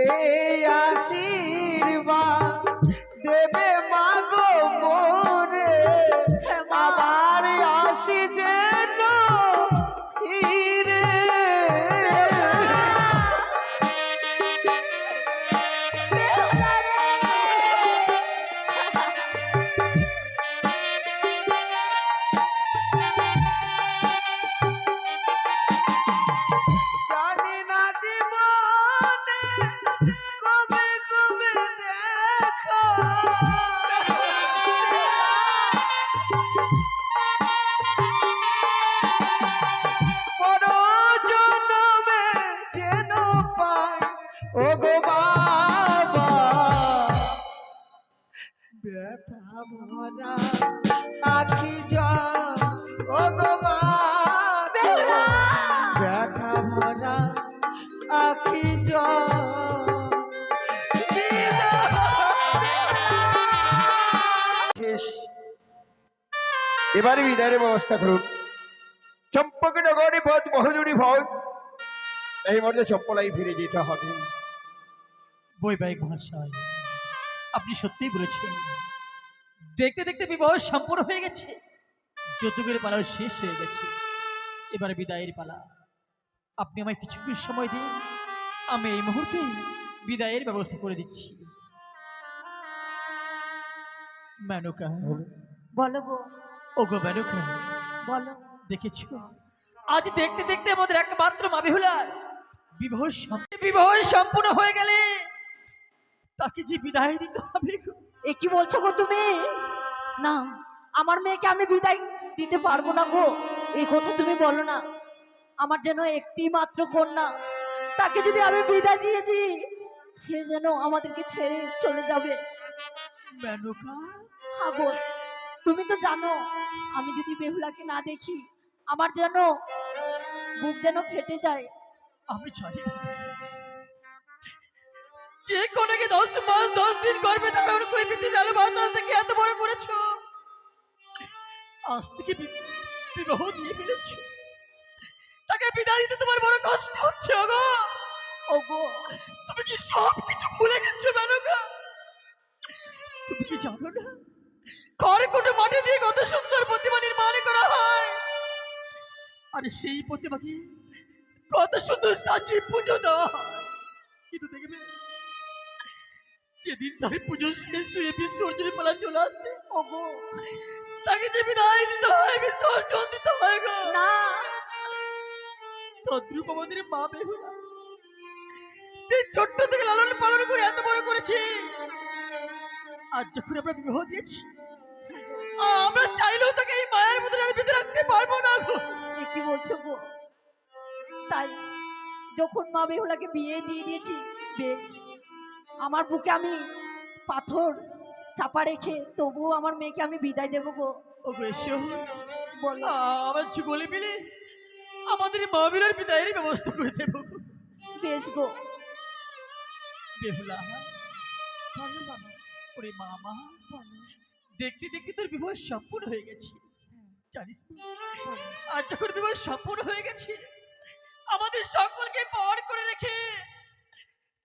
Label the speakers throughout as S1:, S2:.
S1: আশীর্বাদ বিদায়ের ব্যবস্থা করুন। চম্পক নগরী পথ বহুদূরী পথ এই মধ্যে চপ্পলাই ফিরে যেতে হবে।
S2: বৈবাহিক মহাশয় আপনি সত্যিই বলেছেন। দেখতে দেখতে বিবাহ সম্পূর্ণ হয়ে গেছে। যৌতুকের পালাও শেষ হয়ে গেছে। এবার বিদায়ের পালা। আপনি আমায় কিছুক্ষণ সময় দিন। আমি এই মুহূর্তে বিদায়ের ব্যবস্থা করে দিচ্ছি। মেনকা
S3: বলো গো।
S2: ও গো
S3: বলো।
S2: দেখেছ? আজ দেখতে দেখতে আমাদের একমাত্র মা বেহুলার বিবাহ বিবাহ সম্পূর্ণ হয়ে গেলে তাকে যে বিদায় দিতে হবে
S3: এ কি বলছো গো তুমি? না আমার মেয়েকে আমি বিদায় দিতে পারব না গো। এই কথা তুমি বলো না। আমার যেন একটি মাত্র কন্যা তাকে যদি আমি বিদায় দিয়ে দিই সে যেন আমাদেরকে ছেড়ে চলে যাবে।
S2: মেনকা
S3: হাগো তুমি তো জানো আমি যদি বেহুলাকে না দেখি আমার যেন বুক যেন ফেটে যায়।
S2: আমি জানি যে কোনাকে দশ মাস দশ দিন গর্ভে ধারণ করে পৃথিবীর আলো বাতাস থেকে এত বড় করেছ? আজ থেকে বিবাহ দিয়ে ফেলেছ। তাকে বিদায় দিতে তোমার বড় কষ্ট হচ্ছে গো
S3: ওগো।
S2: তুমি কি সব কিছু ভুলে গেছো মেনকা তুমি কি জানো না? ঘরে কোটে মাটি দিয়ে কত সুন্দর প্রতিমা নির্মাণ করা হয়। আর সেই প্রতিমাকে কত সুন্দর সাজিয়ে পুজো দেওয়া কিন্তু দেখবে যেদিন তার পুজো শেষ হয়ে বিসর্জনের পালা চলে আসে
S3: ওগো
S2: তাকে যে বিদায় দিতে হয় বিসর্জন দিতে হয় গো।
S3: না।
S2: তদ্রুপ আমাদের মা বেহুলা। সেই ছোট্ট থেকে লালন পালন করে এত বড় করেছি। আজ যখন আমরা বিবাহ দিয়েছি আমরা চাইলেও তাকে এই মায়ের মধ্যে আমি বেঁধে রাখতে পারব না গো।
S3: কি বলছো গো? তাই যখন মা বেহুলাকে বিয়ে দিয়ে দিয়েছি বেশ আমার বুকে আমি পাথর চাপা রেখে তবুও আমার মেয়েকে আমি বিদায় দেবো গো।
S2: আমার যুগলে মিলে আমাদের মা বিরার বিদায়ের ব্যবস্থা করে দেবো
S3: বেশ গো।
S2: বেহুলা।
S1: বাবা
S2: ওরে মামা
S1: বলো
S2: দেখতে দেখতে তোর বিবাহ সম্পূর্ণ হয়ে গেছে। জানিস? আজ যখন বিবাহ সম্পূর্ণ হয়ে গেছে আমাদের সকলকে পর করে রেখে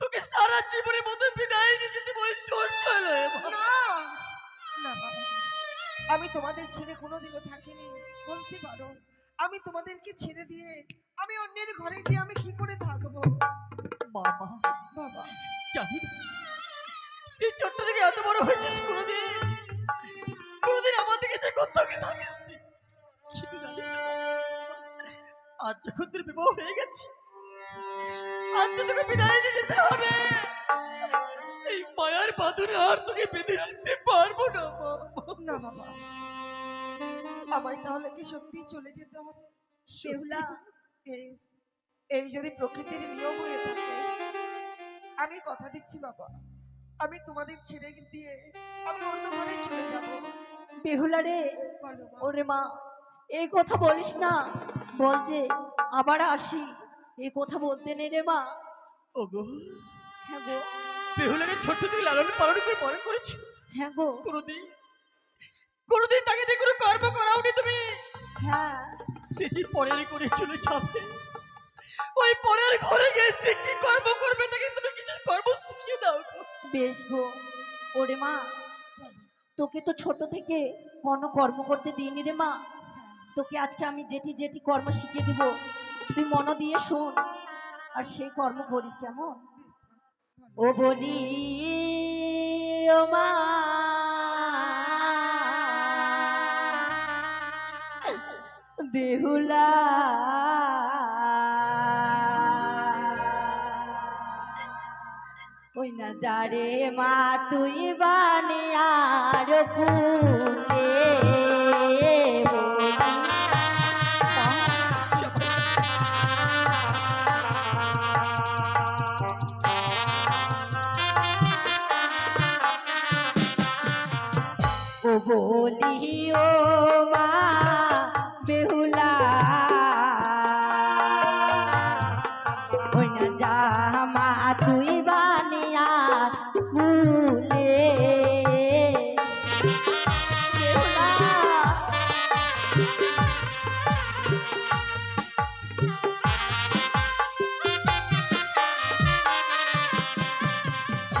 S2: তোকে সারা জীবনের মতো বিদায় নিয়ে যেতে
S1: বাবা। আমি তোমাদের ছেড়ে কোনোদিনও থাকিনি বলতে পারো। আমি তোমাদেরকে ছেড়ে দিয়ে আমি অন্যের ঘরে গিয়ে আমি কি করে থাকব?
S2: বাবা
S1: বাবা।
S2: জানি সেই ছোট্ট থেকে এত বড় হয়েছিস কোনোদিন? কোনোদিন আমাদেরকে যে কোথাও থাকিস আজ যখন তোর বিবাহ হয়ে গেছে আজ তো তোকে বিদায় নিয়ে যেতে হবে। এই মায়ার বাঁধনে আর তোকে বেঁধে রাখতে পারব না
S1: না বাবা। আমায় তাহলে কি সত্যি চলে যেতে হবে?
S3: বেহুলা
S1: এই যদি প্রকৃতির নিয়ম হয়ে থাকে আমি কথা দিচ্ছি বাবা। আমি তোমাদের ছেড়ে দিয়ে আমি অন্য ঘরে চলে যাব।
S3: বেহুলা রে ওরে মা এই কথা বলিস না। বল যে আবার আসি। এই কথা বলতে নেই রে মা।
S2: ওগো
S3: হ্যাঁ গো।
S2: বেহুলাকে ছোট্ট থেকে লালন পালন করে বড় করেছ?
S3: হ্যাঁ গো।
S2: কোনোদিন কোনোদিন তাকে দিয়ে কোনো কর্ম করাওনি তুমি?
S3: হ্যাঁ।
S2: সে যে পরের করে চলে যাবে? ওই পরের ঘরে গিয়ে সে কি কর্ম করবে তাকে
S4: বেশ ওরে মা, তোকে তো ছোট থেকে কোনো কর্ম করতে দিইনি রে মা। তোকে আজকে আমি যেটি যেটি কর্ম শিখিয়ে দিব, তুই মন দিয়ে শোন। আর সেই কর্ম করিস কেমন? ও বলি, ও মা। বেহুলা। যারে মা তুই বানে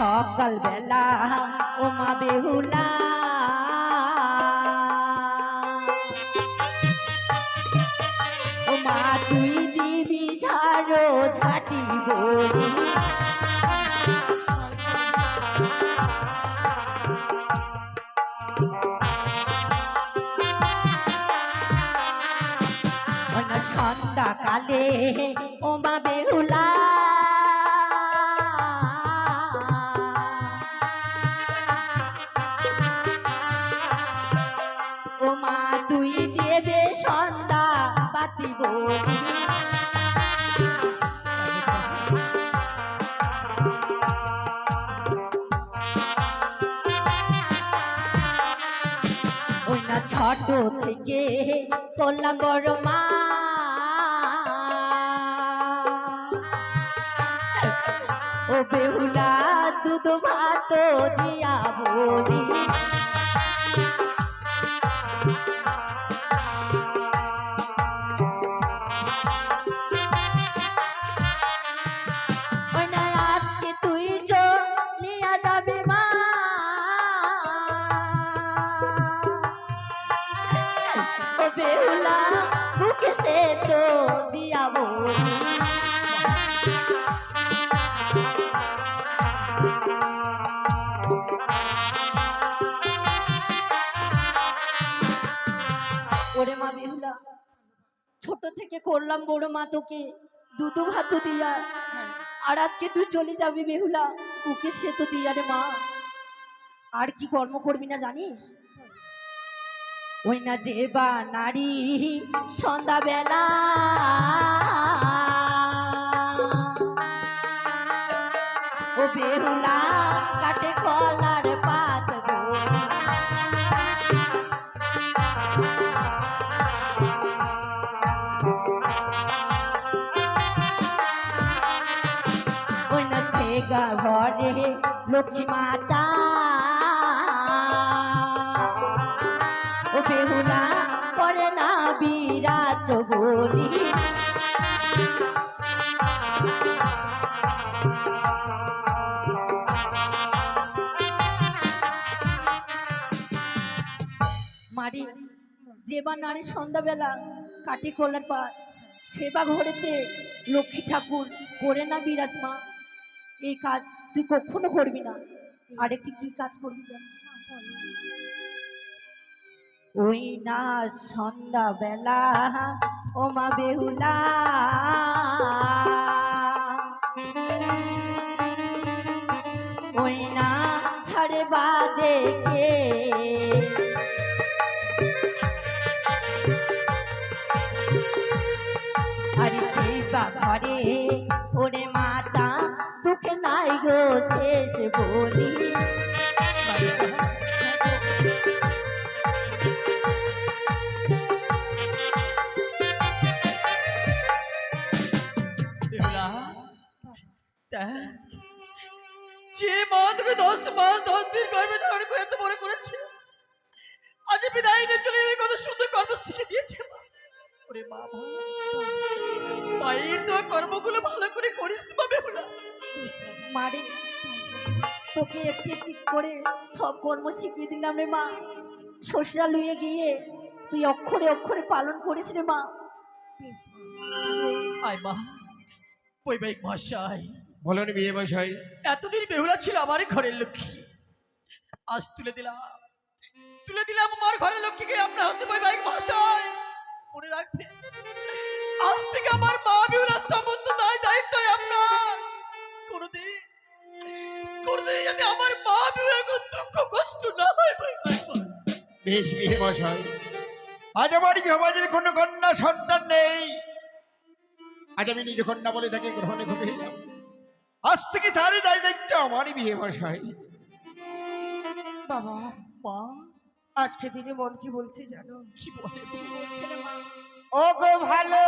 S4: সকাল বেলা ও মা বেহুলা। ও মা তুই দিবি ঝাড়ো ঝাঁটি বলি সন্ধ্যাকালে থেকে করলাম বড় মা। ও বেহুলা দুধ ভাত দিয়া বলি বড় মা তোকে দুধু ভাত দিয়া। আর আজকে তুই চলে যাবি বেহুলা বুকে সে তো দিয়া রে মা। আর কি কর্ম করবি না জানিস? ওই না যে বা নারী সন্ধ্যাবেলা। ও বেহুলা। লক্ষ্মী মাতা ও বেহুলা করে না বিরাজ বলি মারি যেবা নারী সন্ধ্যাবেলা কাটি খোলার পর সেবা ঘরেতে লক্ষ্মী ঠাকুর করে না বিরাজ মা এই কাজ তুই কখনো করবি না। আরেকটি কি কাজ করবি? ওই না সন্ধ্যাবেলা ও মা বেহুলা। ওই না ছাড়ে বাদে কে আরে সেই বা ঘরে বলি।
S2: যে মা তোকে দশ মাস দশ দিন গর্ভে ধারণ করে এত বড় করেছে আজ বিদায় নিয়ে চলে যাবে কত সুন্দর কর্ম শিখে দিয়েছে ওরে মায়ের তো কর্মগুলো ভালো করে করিস মা বেহুলা।
S4: মারে তোকে একটি একটি করে সব কর্ম শিখিয়ে দিলাম রে মা। শ্বশুরা লুয়ে গিয়ে তুই অক্ষরে অক্ষরে পালন করিস রে মা।
S2: আয় মা। বৈবাহিক মহাশয়
S5: বলুন বিয়ে মশাই।
S2: এতদিন বেহুলা ছিল আমারই ঘরের লক্ষ্মী। আজ তুলে দিলাম। তুলে দিলাম আমার ঘরের লক্ষ্মীকে। আপনার হাতে বৈবাহিক মহাশয় মনে রাখবে আজ থেকে আমার মা বেহুলা সমস্ত দায় দায়িত্ব আপনার। কোনদিন যাতে আমার মা বেহুলার দুঃখ কষ্ট না হয় বৈবাহিক
S5: বেশ মশাই। আজ আমার সমাজের কোনো কন্যা সন্তান নেই। আজ আমি নিজে কন্যা বলে তাকে গ্রহণে করে। আজ থেকে তারই দায় দায়িত্ব আমারই বিয়ে মশাই।
S1: বাবা
S2: মা
S1: আজকে দিনে মন কি বলছে জানো?
S2: কি বলে?
S1: ও গো ভালো।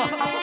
S2: ওরে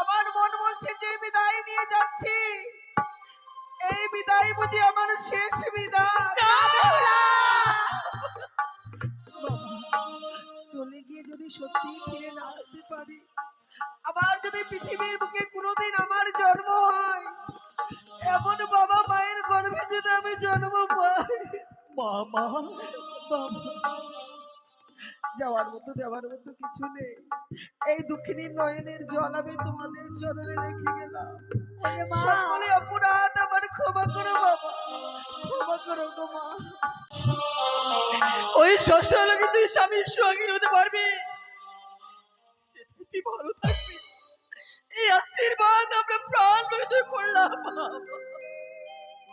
S1: আমার মন বলছে যে বিদায় নিয়ে যাচ্ছি। এই বিদায় বুঝি আমার শেষ বিদায়। চলে গিয়ে যদি সত্যি ফিরে না আসতে পারি আবার যদি পৃথিবীর বুকে কোনোদিন আমার জন্ম হয় এমন বাবা মায়ের গর্ভে যেন আমি জন্ম পাই।
S2: মামা
S1: বাবা, যাওয়ার মতো দেওয়ার মতো কিছু নেই। এই দুঃখিনী নয়নের জল আমি তোমাদের চরণে রেখে গেলাম। সকলে অপরাধ আমার ক্ষমা করো বাবা। ক্ষমা করো গো মা।
S2: ওই শ্বশুর লোকে তুই স্বামীর সঙ্গী হতে পারবি। তুই ভালো থাকবি। এই আশীর্বাদ আমরা প্রাণ করলাম। বাবা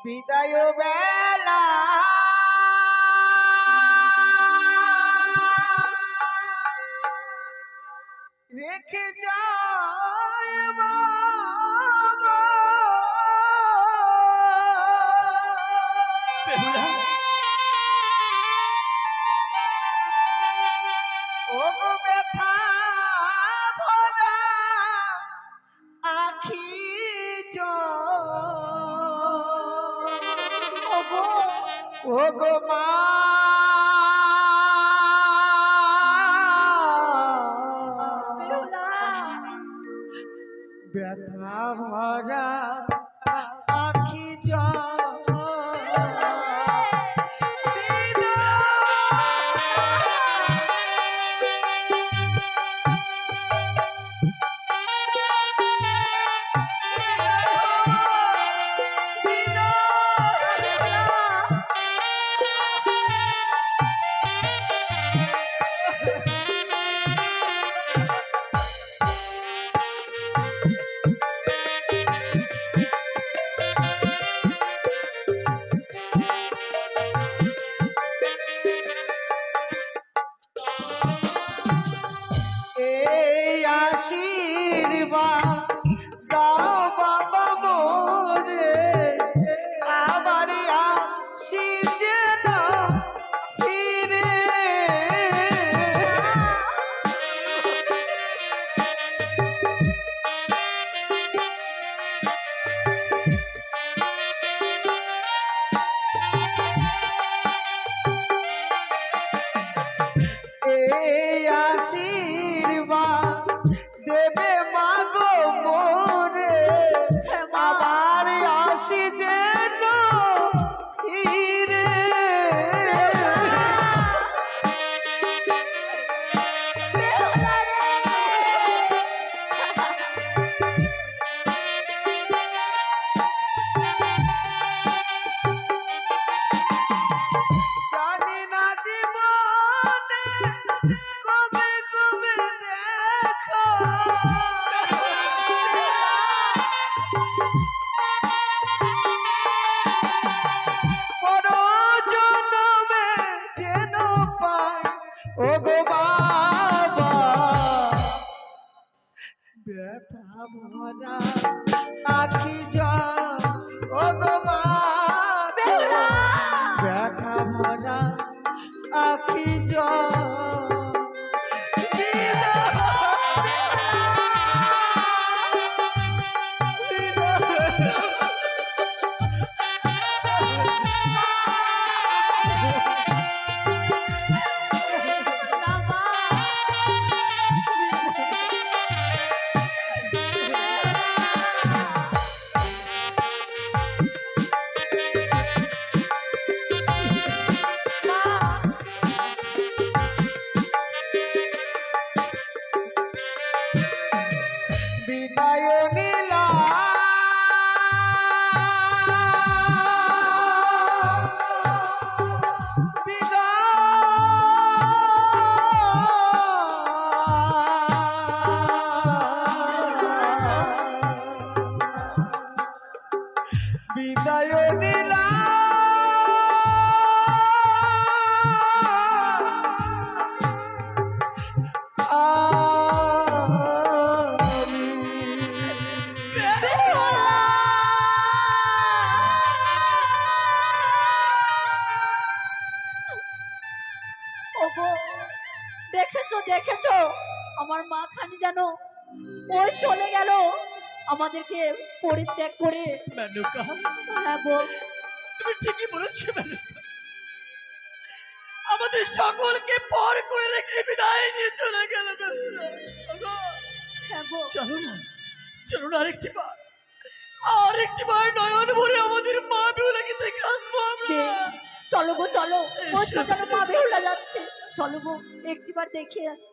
S1: বিদায় বেলা। রেখে যায় ও গো মা ভরা আখি
S4: ওগো দেখেছ দেখেছ? আমার মা খানি যেন ওই চলে গেল। আমাদেরকে পরিত্যাগ করে।
S2: মেনকা
S4: হ্যাঁ গো
S2: তুমি ঠিকই বলেছ মেনকা। আমাদের সকলকে পর করে রেখে বিদায় নিয়ে চলে গেল
S4: হ্যাঁ
S2: চলো না চলো না আরেকটি বার। আরেকটি বার নয়ন ভরে আমাদের মা বেহুলাকে দেখে আসব আমরা।
S4: চলো গো চলো। চলো মা বেহুলা যাচ্ছে। চলো গো একটিবার দেখে আসি।